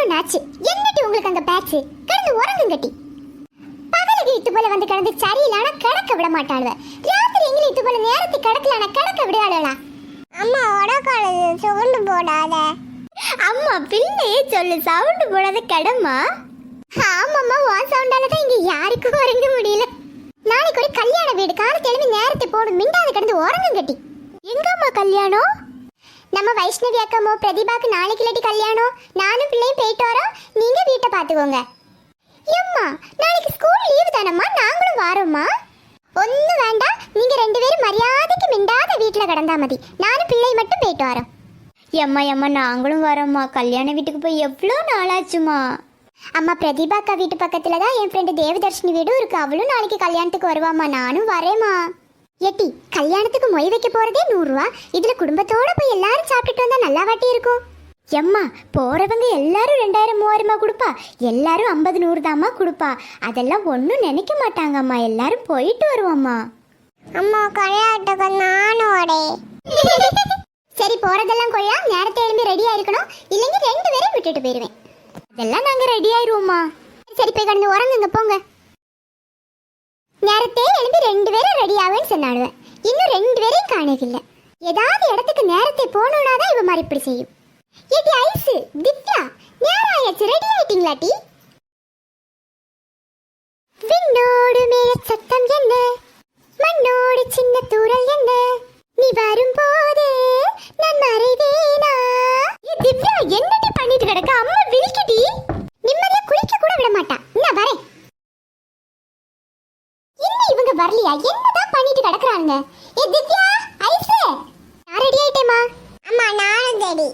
பதினொன்னு ஆச்சு என்னட்டி உங்களுக்கு அங்க பேச்சு? கிடந்து உறங்குங்கட்டி பகலுக்கு இட்டு போல வந்து கடந்து சரியில்லான கடக்க விட மாட்டாளுவ. ராத்திரி எங்களை இட்டு போல நேரத்தை கடக்கலான கடக்க விடுவாளா அம்மா உடக்காலது சுகண்டு போடாத. அம்மா பிள்ளையே சொல்லு சவுண்டு போடாத கடமா ஆமாம்மா உன் சவுண்டால தான் இங்க யாருக்கும் உறங்க முடியல. நாளைக்கு ஒரு கல்யாண வீடு காலத்து நேரத்தை போடும் மிண்டாது கடந்து உறங்கும் கட்டி எங்கம்மா கல்யாணம்? நம்ம வைஷ்ணவி அக்காமோ பிரதிபாக்கு நாளைக்கு இல்லாட்டி கல்யாணம் நானும் பிள்ளையும் போயிட்டு வரோம். நீங்க வீட்டை பாத்துக்கோங்க எம்மா நாளைக்கு ஸ்கூல் லீவு தானம்மா? நாங்களும் வாரோம்மா? ஒன்றும் வேண்டாம். நீங்க ரெண்டு பேரும் மரியாதைக்கு மிண்டாத வீட்டுல கிடந்தா மதி. நானும் பிள்ளை மட்டும் போயிட்டு வரோம். எம்மா எம்மா நாங்களும் வரோம்மா. கல்யாண வீட்டுக்கு போய் எவ்வளோ நாளாச்சுமா அம்மா பிரதீபாக்கா வீட்டு பக்கத்துல தான் என் ஃப்ரெண்டு தேவதர்ஷினி வீடும் இருக்கு. அவளும் நாளைக்கு கல்யாணத்துக்கு வருவாம்மா. நானும் வரேம்மா. எட்டி கல்யாணத்துக்கு மொய் வைக்க போறதே நூறுரூவா இதுல குடும்பத்தோட போய் எல்லாரும் சாப்பிட்டுட்டு வந்தா நல்லா வாட்டி இருக்கும். எம்மா போறவங்க எல்லாரும் ரெண்டாயிரம் மூவாயிரமா கொடுப்பா? எல்லாரும் ஐம்பது நூறு தாம்மா கொடுப்பா. அதெல்லாம் ஒன்றும் நினைக்க மாட்டாங்கம்மா. எல்லாரும் போயிட்டு வருவோம்மா. அம்மா கல்யாணத்துக்கு நானும் வரே சரி போறதெல்லாம் கொள்ளா நேரத்தை எழும்பி ரெடியா இருக்கணும். இல்லைங்க ரெண்டு பேரும் விட்டுட்டு போயிருவேன். அதெல்லாம் நாங்க ரெடி ஆயிருவோம்மா. சரி போய் கடந்து உறங்குங்க போங்க. நேரத்தே எழும்பி ரெண்டு பேரும் ரெடி ஆவேன்னு சொன்னாடுவேன் இன்னும் ரெண்டு பேரையும் காணவில்லை. ஏதாவது இடத்துக்கு நேரத்தை போகணும்னா தான் இவ மாதிரி இப்படி செய்யும். ஏடி ஐஸ் திவ்யா நேரம் ஆயாச்சு ரெடி ஆயிட்டீங்களா டி? விண்ணோடு மேல சத்தம் என்ன? மண்ணோடு சின்ன தூரல் என்ன? நீ வரும் போது நான் மறைவேனா? ஏ திவ்யா என்னடி பண்ணிட்டு கிடக்க? அம்மா விழிக்கடி நிம்மதியா குளிக்க கூட விட மாட்டா. நான் வரேன். இன்னும் இவங்க வரலையா? என்ன பண்ணிட்டு கிடக்குறாங்க ஏ திவ்யா ஐஸ் நான் ரெடி ஆயிட்டேமா அம்மா நானும் ரெடி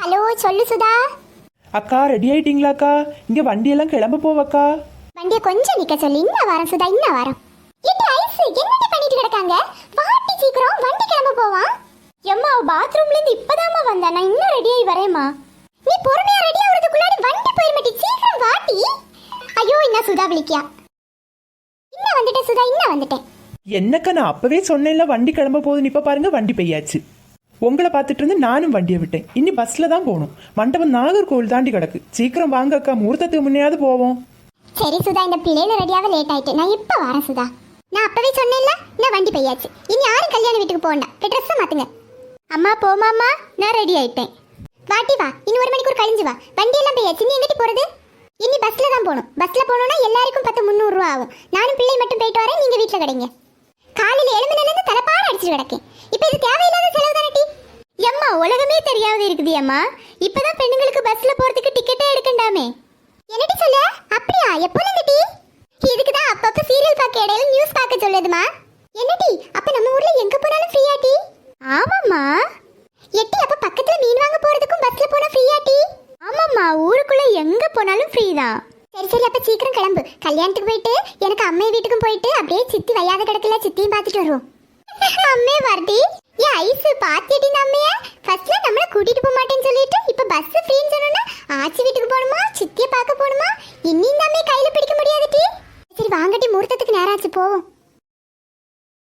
ஹலோ சொல்லு சுதா. அக்கா ரெடி ஆயிட்டீங்களாக்கா இங்க வண்டியெல்லாம் கிளம்ப போவக்கா. வண்டியை கொஞ்சம் நிக்க சொல்லி. இன்னும் வரேன் சுதா இன்னும் வரேன் ஏடி ஐஸ் என்னடி பண்ணிட்டு கிடக்காங்க? வாட்டி சீக்கிரம் வண்டி கிளம்ப போவான். எம்மா பாத்ரூம்ல இருந்து இப்பதாம்மா வந்தா. நான் இன்னும் ரெடி ஆகி வரேம்மா. நீ பொறுமையா ரெடி ஆகுறதுக்குள்ளாடி வண்டி போயிருமாட்டி. சீக்கிரம் வாட்டி ஐயோ என்ன சுதா விழிக்கியா? இன்னும் வந்துட்டேன். என்னக்கா நான் அப்பவே சொன்னேன்ல வண்டி கிளம்ப போகுதுன்னு இப்ப பாருங்க வண்டி பெய்யாச்சு. உங்களை பார்த்துட்டு இருந்து நானும் வண்டியை விட்டேன். இனி பஸ்ல தான் போகணும். மண்டபம் நாகர்கோவில் தாண்டி கிடக்கு. சீக்கிரம் வாங்க அக்கா முகூர்த்தத்துக்கு முன்னையாவது போவோம். சரி சுதா இந்த பிள்ளைல ரெடியாக லேட் ஆயிட்டு நான் இப்ப வரேன் சுதா. நான் அப்பவே சொன்னேன்ல நான் வண்டி பெய்யாச்சு. இனி யாரும் கல்யாண வீட்டுக்கு போகண்டா. போய் ட்ரெஸ்ஸை மாத்துங்க. அம்மா போமாம்மா நான் ரெடி ஆயிட்டேன். வாட்டி வா. இன்னும் ஒரு மணிக்கூர் கழிஞ்சு வா. வண்டி எல்லாம் பெய்யாச்சு. நீ எங்கிட்டு போறது? இனி பஸ்ல தான் போகணும். பஸ்ல போகணும்னா எல்லாருக்கும் பத்து முந்நூறு ரூபா ஆகும். நானும் பிள்ளை மட்டும் போயிட்டு வரேன். நீங்க வீட்டுல கிடைங்க. காலையில எழுந்துலேருந்து தலைப்பாடு அடிச்சுட்டு கிடக்கேன் இப்போ இது தேவையில்லாத செலவு தானே டி? எம்மா உலகமே தெரியாத இருக்குது அம்மா. இப்பதான் பெண்ணுங்களுக்கு பஸ்ல போறதுக்கு டிக்கெட்டே எடுக்கண்டாமே. என்னடி சொல்ல அப்படியா? எப்போ டி? இதுக்கு தான் அப்பப்ப சீரியல் பார்க்க இடையில நியூஸ் பார்க்க சொல்லுதுமா? என்னடி? அப்ப நம்ம ஊர்ல எங்க போனாலும் ஃப்ரீயா டி? ஆமாம்மா எட்டி அப்ப பக்கத்துல மீன் வாங்க போறதுக்கும் பஸ்ல போனா ஃப்ரீயா டி ஆமாம்மா ஊருக்குள்ள எங்க போனாலும் ஃப்ரீ தான் சரி சரி அப்ப சீக்கிரம் கிளம்பு. கல்யாணத்துக்கு போயிட்டு எனக்கு அம்மை வீட்டுக்கும் போயிட்டு அப்படியே சித்தி வையாத கிடக்கல சித்தியும் பார்த்துட்டு வருவோம். அம்மே வரடி ஏ ஐஸ் பாத்தியடி நம்மைய ஃபர்ஸ்ட்ல நம்மள கூட்டிட்டு போக மாட்டேன்னு சொல்லிட்டு இப்ப பஸ் ஃப்ரீன்னு சொன்னோன்னா ஆச்சி வீட்டுக்கு போகணுமா? சித்திய பார்க்க போகணுமா? இன்னும் இந்த அம்மைய கையில பிடிக்க முடியாது டி. சரி வாங்கடி முகூர்த்தத்துக்கு நேரம் ஆச்சு போவோம்.